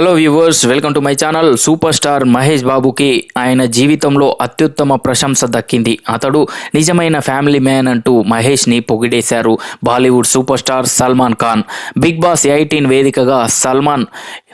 Hello viewers welcome to my channel super star Mahesh బాబుకి ఆయన జీవితంలో అత్యుత్తమ ప్రశంస దక్కింది. అతడు నిజమైన ఫ్యామిలీ మ్యాన్ అంటూ మహేష్ని పొగిడేశారు. Bollywood super star Salman Khan big boss eighteen వేదికగా సల్మాన్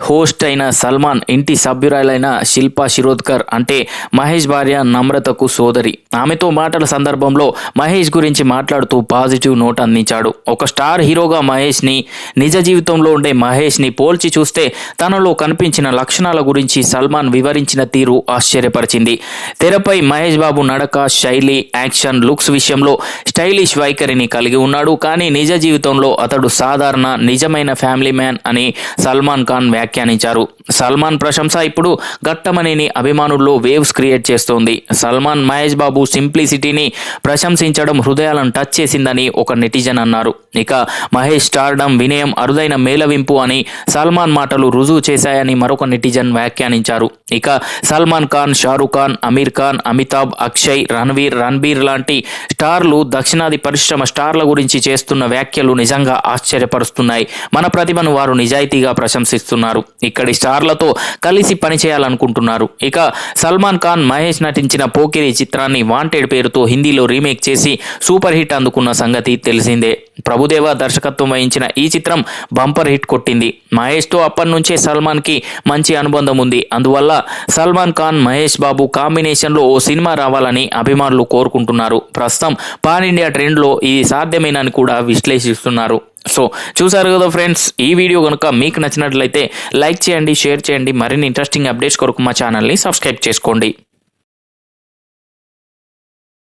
హోస్ట్ అయిన సల్మాన్ ఇంటి సభ్యురాలైన శిల్పా శిరోద్కర్ అంటే మహేష్ భార్య నమ్రతకు సోదరి. ఆమెతో మాటల సందర్భంలో మహేష్ గురించి మాట్లాడుతూ పాజిటివ్ నోట్ అందించాడు. ఒక స్టార్ హీరోగా మహేష్ని నిజ జీవితంలో ఉండే మహేష్ని పోల్చి చూస్తే తనలో కనిపించిన లక్షణాల గురించి సల్మాన్ వివరించిన తీరు ఆశ్చర్యపరిచింది. తెరపై మహేష్ బాబు నడక శైలి యాక్షన్ లుక్స్ విషయంలో స్టైలిష్ వైఖరిని కలిగి ఉన్నాడు. కానీ నిజ జీవితంలో అతడు సాధారణ నిజమైన ఫ్యామిలీ మ్యాన్ అని సల్మాన్ ఖాన్ వ్యాఖ్యానించారు. సల్మాన్ ప్రశంస ఇప్పుడు గట్టమనేని అభిమానుల్లో వేవ్స్ క్రియేట్ చేస్తోంది. సల్మాన్ మహేష్ బాబు సింప్లిసిటీని ప్రశంసించడం హృదయాలను టచ్ చేసిందని ఒక నెటిజన్ అన్నారు. ఇక మహేష్ స్టార్డమ్ వినయం అరుదైన మేలవింపు అని సల్మాన్ మాటలు రుజువు చేశాయని మరొక నెటిజన్ వ్యాఖ్యానించారు. ఇక సల్మాన్ ఖాన్ షారూఖ్ ఖాన్ అమీర్ ఖాన్ అమితాబ్ అక్షయ్ రణవీర్ రణబీర్ లాంటి స్టార్లు దక్షిణాది పరిశ్రమ స్టార్ల గురించి చేస్తున్న వ్యాఖ్యలు నిజంగా ఆశ్చర్యపరుస్తున్నాయి. మన ప్రతిభను వారు నిజాయితీగా ప్రశంసిస్తున్నారు. ఇక్కడి స్టార్లతో కలిసి పనిచేయాలనుకుంటున్నారు. ఇక సల్మాన్ ఖాన్ మహేష్ నటించిన పోకిరి చిత్రాన్ని వాంటెడ్ పేరుతో హిందీలో రీమేక్ చేసి సూపర్ హిట్ అందుకున్న సంగతి తెలిసిందే. ప్రభుదేవ దర్శకత్వం వహించిన ఈ చిత్రం బంపర్ హిట్ కొట్టింది. మహేష్తో అప్పటి నుంచే సల్మాన్కి మంచి అనుబంధం ఉంది. అందువల్ల సల్మాన్ ఖాన్ మహేష్ బాబు కాంబినేషన్లో ఓ సినిమా రావాలని అభిమానులు కోరుకుంటున్నారు. ప్రస్తుతం పాన్ ఇండియా ట్రెండ్లో ఇది సాధ్యమేనని కూడా విశ్లేషిస్తున్నారు. సో చూసారు కదా ఫ్రెండ్స్ ఈ వీడియో కనుక మీకు నచ్చినట్లయితే లైక్ చేయండి షేర్ చేయండి మరిన్ని ఇంట్రెస్టింగ్ అప్డేట్స్ కొరకు మా ఛానల్ని సబ్స్క్రైబ్ చేసుకోండి.